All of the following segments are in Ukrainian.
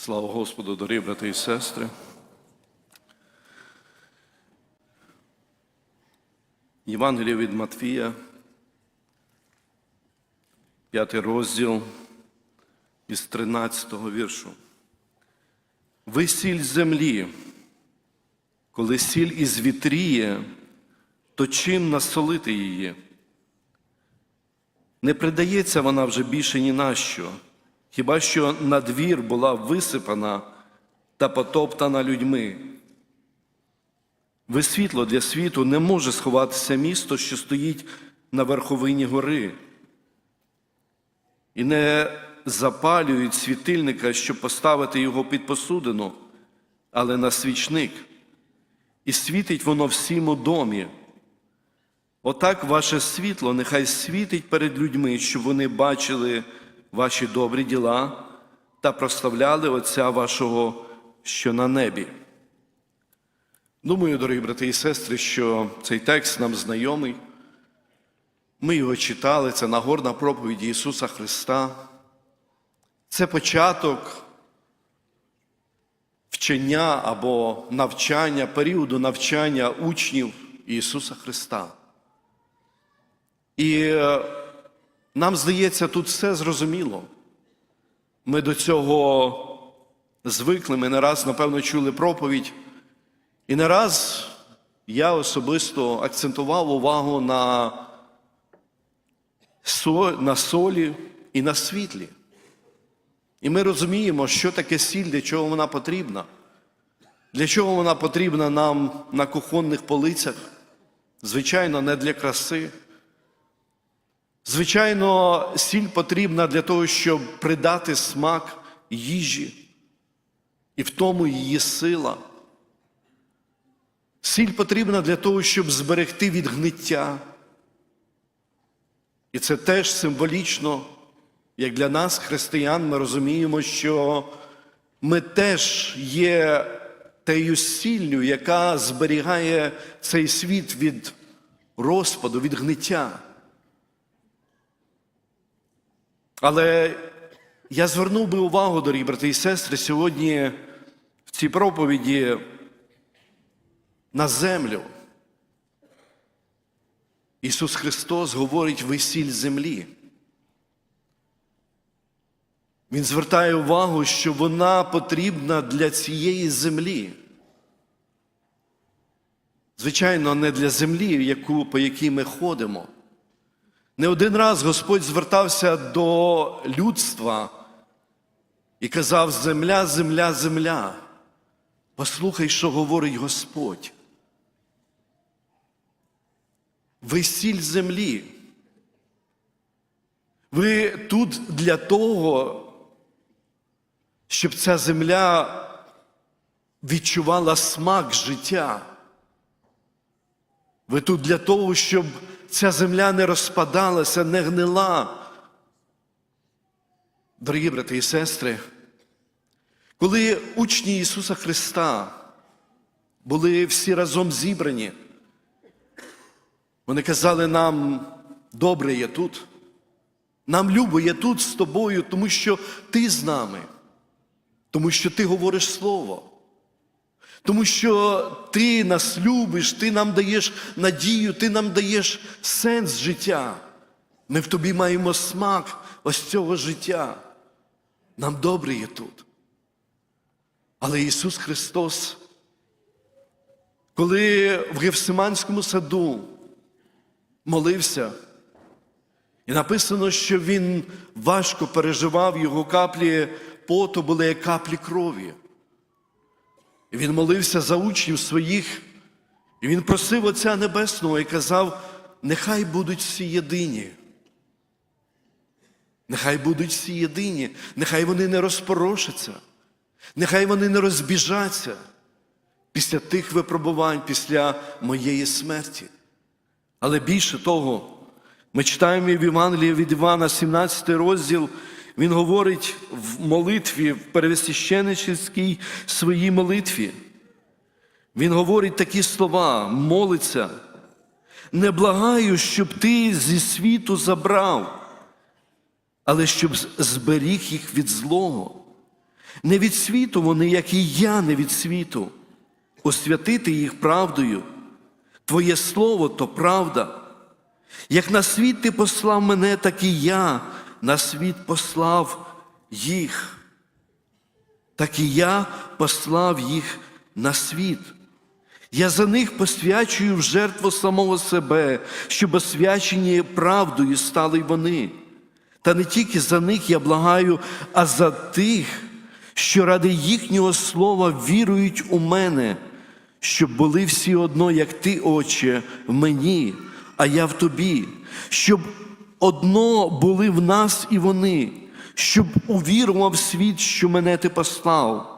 Слава Господу, дорогі брати і сестри. Євангеліє від Матвія, п'ятий розділ із 13 віршу. Ви сіль землі, коли сіль із вітріє, то чим насолити її? Не придається вона вже більше ні на що, хіба що на двір була висипана та потоптана людьми. Ви світло для світу не може сховатися місто, що стоїть на верховині гори, і не запалюють світильника, щоб поставити його під посудину, але на свічник, і світить воно всім у домі. Отак ваше світло нехай світить перед людьми, щоб вони бачили ваші добрі діла та прославляли Отця вашого, що на небі. Думаю, дорогі брати і сестри, що цей текст нам знайомий. Ми його читали, це Нагорна проповідь Ісуса Христа. Це початок вчення або навчання, періоду навчання учнів Ісуса Христа. І е, нам здається, тут все зрозуміло. Ми до цього звикли, ми не раз, напевно, чули проповідь. І не раз я особисто акцентував увагу на, на солі і на світлі. І ми розуміємо, що таке сіль, для чого вона потрібна. Для чого вона потрібна нам на кухонних полицях? Звичайно, не для краси. Звичайно, сіль потрібна для того, щоб придати смак їжі, і в тому її сила. Сіль потрібна для того, щоб зберегти від гниття. І це теж символічно, як для нас, християн, ми розуміємо, що ми теж є тею сіллю, яка зберігає цей світ від розпаду, від гниття. Але я звернув би увагу, дорогі брати і сестри, сьогодні в цій проповіді на землю. Ісус Христос говорить ви сіль землі. Він звертає увагу, що вона потрібна для цієї землі. Звичайно, не для землі, яку, по якій ми ходимо. Не один раз Господь звертався до людства і казав: Земля, земля, земля. Послухай, що говорить Господь. Ви сіль землі. Ви тут для того, щоб ця земля відчувала смак життя. Ви тут для того, щоб ця земля не розпадалася, не гнила. Дорогі брати і сестри, коли учні Ісуса Христа були всі разом зібрані, вони казали нам, добре є тут, нам любо є тут з тобою, тому що ти з нами, тому що ти говориш Слово. Тому що ти нас любиш, ти нам даєш надію, ти нам даєш сенс життя. Ми в тобі маємо смак ось цього життя. Нам добре є тут. Але Ісус Христос, коли в Гефсиманському саду молився, і написано, що Він важко переживав його каплі поту, були каплі крові. Він молився за учнів своїх, і він просив Отця Небесного і казав: нехай будуть всі єдині. Нехай будуть всі єдині, нехай вони не розпорошаться, нехай вони не розбіжаться після тих випробувань, після моєї смерті. Але більше того, ми читаємо в Євангелії від Івана, 17 розділ, він говорить в молитві, в пересвященническій своїй молитві. Він говорить такі слова, молиться. Не благаю, щоб ти зі світу забрав, але щоб зберіг їх від злого. Не від світу вони, як і я, не від світу. Освятити їх правдою. Твоє слово то правда. Як на світ ти послав мене, так і я на світ послав їх. Так і я послав їх на світ. Я за них посвячую в жертву самого себе, щоб освячені правдою стали вони. Та не тільки за них я благаю, а за тих, що ради їхнього слова вірують у мене, щоб були всі одно, як ти, Отче, в мені, а я в тобі, щоб одно були в нас і вони, щоб увірував світ, що мене ти послав.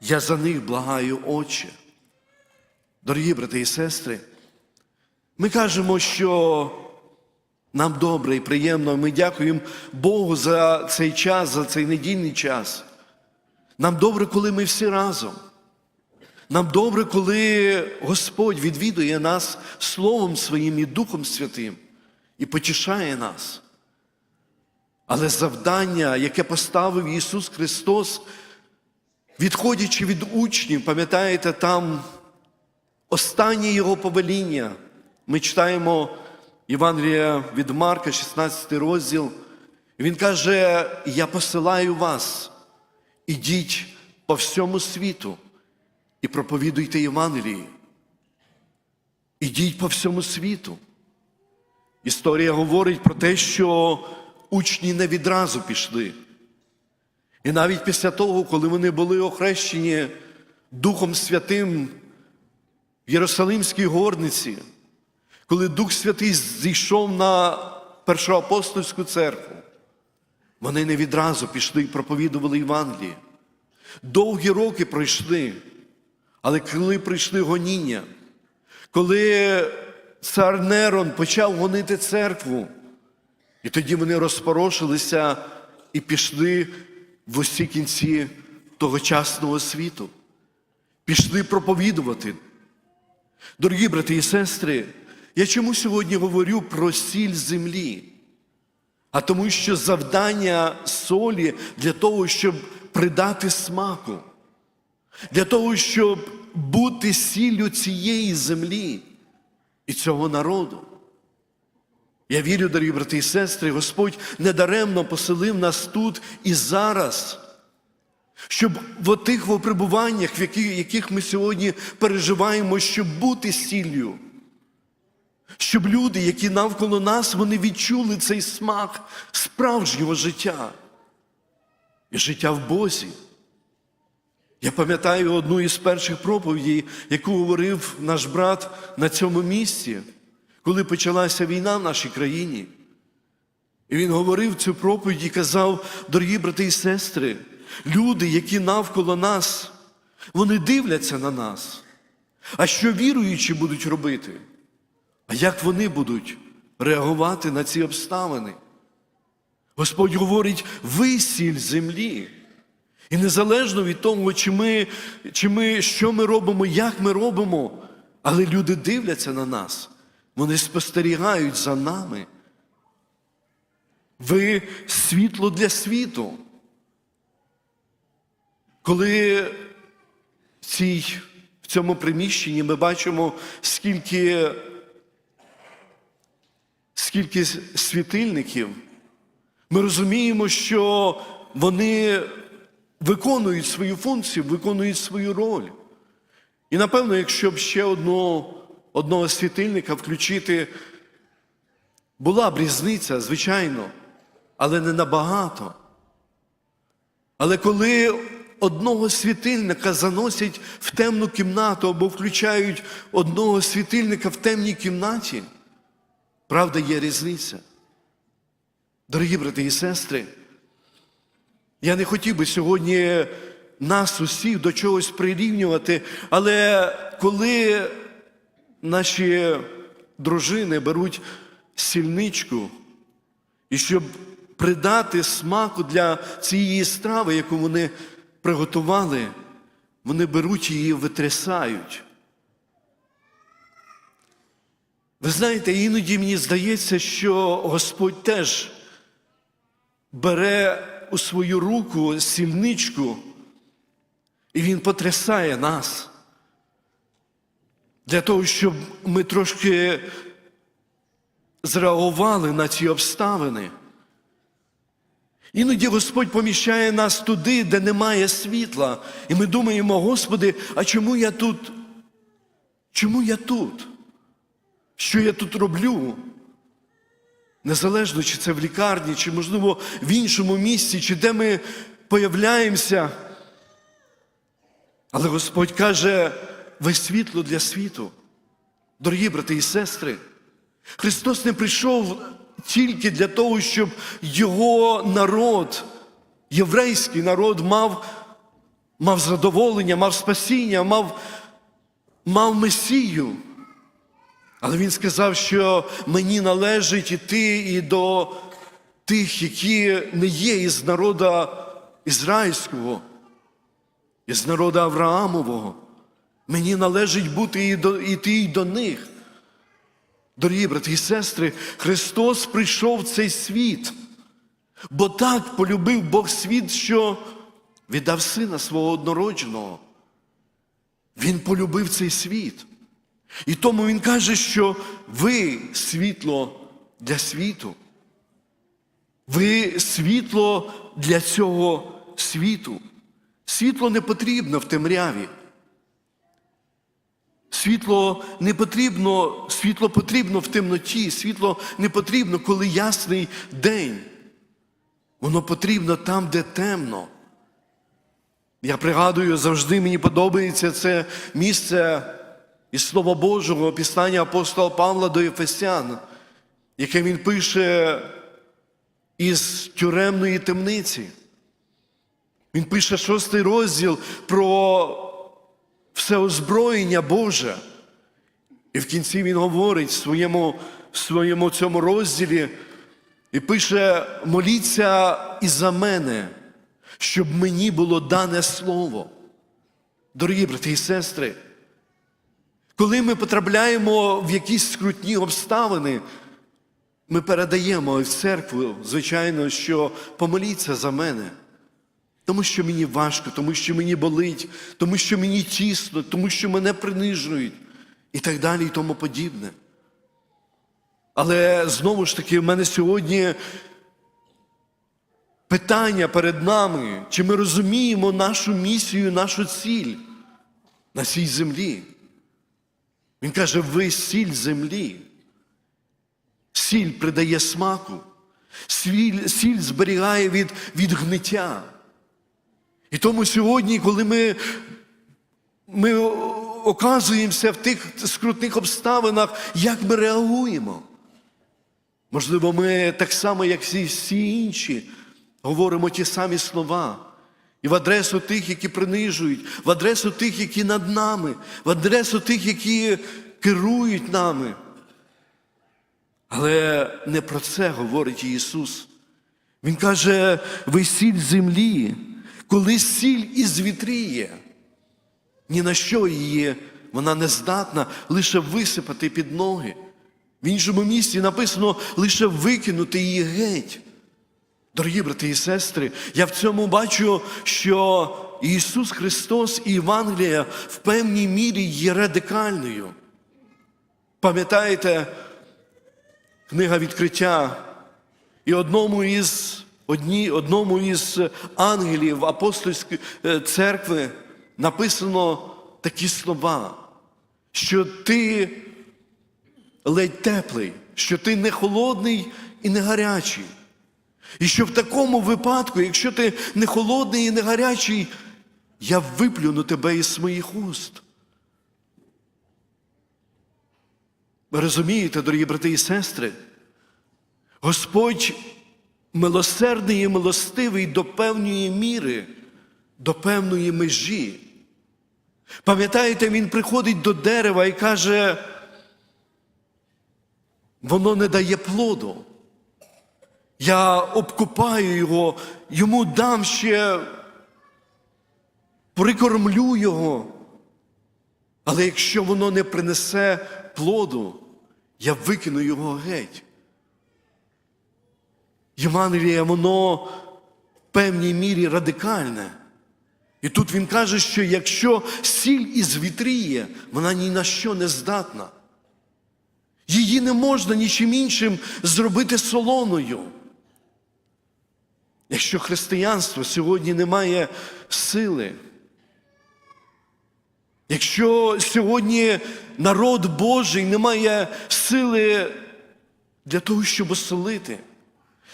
Я за них благаю, Отче. Дорогі брати і сестри, ми кажемо, що нам добре і приємно. Ми дякуємо Богу за цей час, за цей недільний час. Нам добре, коли ми всі разом. Нам добре, коли Господь відвідує нас Словом Своїм і Духом Святим і потішає нас. Але завдання, яке поставив Ісус Христос, відходячи від учнів, пам'ятаєте, там останнє Його повеління. Ми читаємо Євангелія від Марка, 16 розділ. Він каже: Я посилаю вас, ідіть по всьому світу і проповідуйте Євангелії. Ідіть по всьому світу. Історія говорить про те, що учні не відразу пішли. І навіть після того, коли вони були охрещені Духом Святим в Єрусалимській горниці, коли Дух Святий зійшов на першоапостольську церкву, вони не відразу пішли і проповідували Євангеліє. Довгі роки пройшли, але коли прийшли гоніння, коли цар Нерон почав гонити церкву, і тоді вони розпорошилися і пішли в усі кінці тогочасного світу, пішли проповідувати. Дорогі брати і сестри, я чому сьогодні говорю про сіль землі? А тому, що завдання солі для того, щоб придати смаку, для того, щоб бути сіллю цієї землі і цього народу. Я вірю, дорогі брати і сестри, Господь недаремно поселив нас тут і зараз, щоб в тих випробуваннях, в яких ми сьогодні переживаємо, щоб бути сіллю. Щоб люди, які навколо нас, вони відчули цей смак справжнього життя і життя в Бозі. Я пам'ятаю одну із перших проповідей, яку говорив наш брат на цьому місці, коли почалася війна в нашій країні. І він говорив цю проповідь і казав, дорогі брати і сестри, люди, які навколо нас, вони дивляться на нас. А що віруючі будуть робити? А як вони будуть реагувати на ці обставини? Господь говорить, ви сіль землі. І незалежно від того, чи ми, чи ми, що ми робимо, як ми робимо, але люди дивляться на нас, вони спостерігають за нами. Ви світло для світу. Коли в, цій, в цьому приміщенні ми бачимо, скільки, скільки світильників, ми розуміємо, що вони виконують свою функцію, виконують свою роль. І напевно, якщо б ще одного, одного світильника включити, була б різниця, звичайно, але не набагато. Але коли одного світильника заносять в темну кімнату або включають одного світильника в темній кімнаті, правда, є різниця. Дорогі брати і сестри, я не хотів би сьогодні нас усіх до чогось прирівнювати, але коли наші дружини беруть сільничку, і щоб придати смаку для цієї страви, яку вони приготували, вони беруть її і витрясають. Ви знаєте, іноді мені здається, що Господь теж бере у свою руку сільничку, і Він потрясає нас для того, щоб ми трошки зреагували на ці обставини. Іноді Господь поміщає нас туди, де немає світла, і ми думаємо, Господи, а чому я тут? Чому я тут? Що я тут роблю? Незалежно, чи це в лікарні, чи, можливо, в іншому місці, чи де ми появляємося. Але Господь каже, ви світло для світу. Дорогі брати і сестри, Христос не прийшов тільки для того, щоб його народ, єврейський народ, мав, мав задоволення, мав спасіння, мав, мав Месію. Але він сказав, що мені належить іти і до тих, які не є із народу ізраїльського, із народу Авраамового. Мені належить бути і до, іти і до них. Дорогі брати і сестри, Христос прийшов в цей світ, бо так полюбив Бог світ, що віддав сина свого однородженого. Він полюбив цей світ. І тому Він каже, що ви світло для світу. Ви світло для цього світу. Світло не потрібно в темряві. Світло не потрібно, світло потрібно в темноті, світло не потрібно, коли ясний день. Воно потрібно там, де темно. Я пригадую, завжди мені подобається це місце із Слова Божого, післання апостола Павла до Ефесян, яке він пише із тюремної темниці. Він пише шостий розділ про все озброєння Боже. І в кінці він говорить в своєму, в своєму цьому розділі і пише: моліться і за мене, щоб мені було дане слово. Дорогі брати і сестри, коли ми потрапляємо в якісь скрутні обставини, ми передаємо в церкву, звичайно, що помоліться за мене. Тому що мені важко, тому що мені болить, тому що мені тісно, тому що мене принижують і так далі, і тому подібне. Але знову ж таки, в мене сьогодні питання перед нами, чи ми розуміємо нашу місію, нашу ціль на цій землі. Він каже, ви сіль землі. Сіль придає смаку, сіль, сіль зберігає від, від гниття. І тому сьогодні, коли ми, ми оказуємося в тих скрутних обставинах, як ми реагуємо? Можливо, ми так само, як всі, інші, говоримо ті самі слова. І в адресу тих, які принижують, в адресу тих, які над нами, в адресу тих, які керують нами. Але не про це говорить Ісус. Він каже: ви сіль землі, коли сіль із вітріє, ні на що її вона не здатна лише висипати під ноги. В іншому місці написано лише викинути її геть. Дорогі брати і сестри, я в цьому бачу, що Ісус Христос і Євангелія в певній мірі є радикальною. Пам'ятаєте, книга відкриття, і одному із, одні, одному із ангелів апостольської е, церкви написано такі слова, що ти ледь теплий, що ти не холодний і не гарячий. І що в такому випадку, якщо ти не холодний і не гарячий, я виплюну тебе із своїх уст. Ви розумієте, дорогі брати і сестри, Господь милосердний і милостивий до певної міри, до певної межі. Пам'ятаєте, він приходить до дерева і каже, воно не дає плоду. Я обкопаю його, йому дам ще, прикормлю його. Але якщо воно не принесе плоду, я викину його геть. Євангеліє, воно в певній мірі радикальне. І тут він каже, що якщо сіль із вітріє, вона ні на що не здатна. Її не можна нічим іншим зробити солоною. Якщо християнство сьогодні не має сили, якщо сьогодні народ Божий не має сили для того, щоб оселити,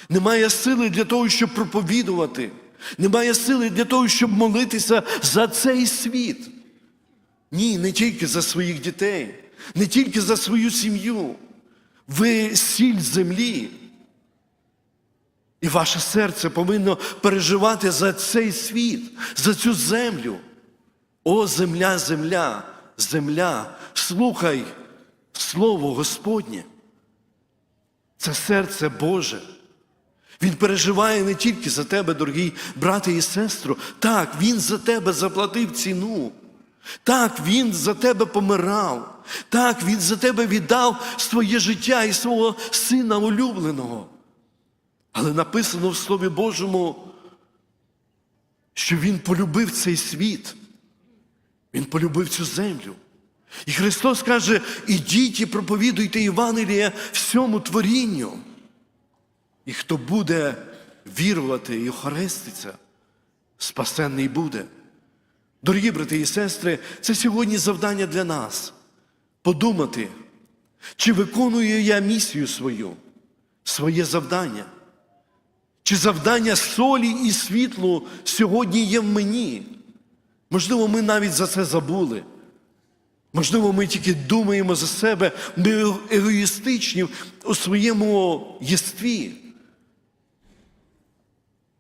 немає сили для того, щоб проповідувати, немає сили для того, щоб молитися за цей світ. Ні, не тільки за своїх дітей, не тільки за свою сім'ю. Ви сіль землі. І ваше серце повинно переживати за цей світ, за цю землю. О, земля, земля, земля, слухай Слово Господнє. Це серце Боже. Він переживає не тільки за тебе, дорогі брати і сестру. Так, Він за тебе заплатив ціну. Так, Він за тебе помирав. Так, Він за тебе віддав своє життя і свого сина улюбленого. Але написано в Слові Божому, що Він полюбив цей світ. Він полюбив цю землю. І Христос каже: ідіть і проповідуйте Євангеліє всьому творінню. І хто буде вірувати і охреститься, спасенний буде. Дорогі брати і сестри, це сьогодні завдання для нас подумати, чи виконую я місію свою, своє завдання, чи завдання солі і світлу сьогодні є в мені. Можливо, ми навіть за це забули. Можливо, ми тільки думаємо за себе, ми егоїстичні у своєму єстві.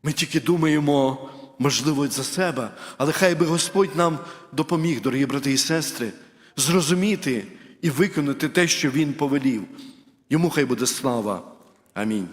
Ми тільки думаємо, можливо, за себе, але хай би Господь нам допоміг, дорогі брати і сестри, зрозуміти і виконати те, що Він повелів. Йому хай буде слава. Амінь.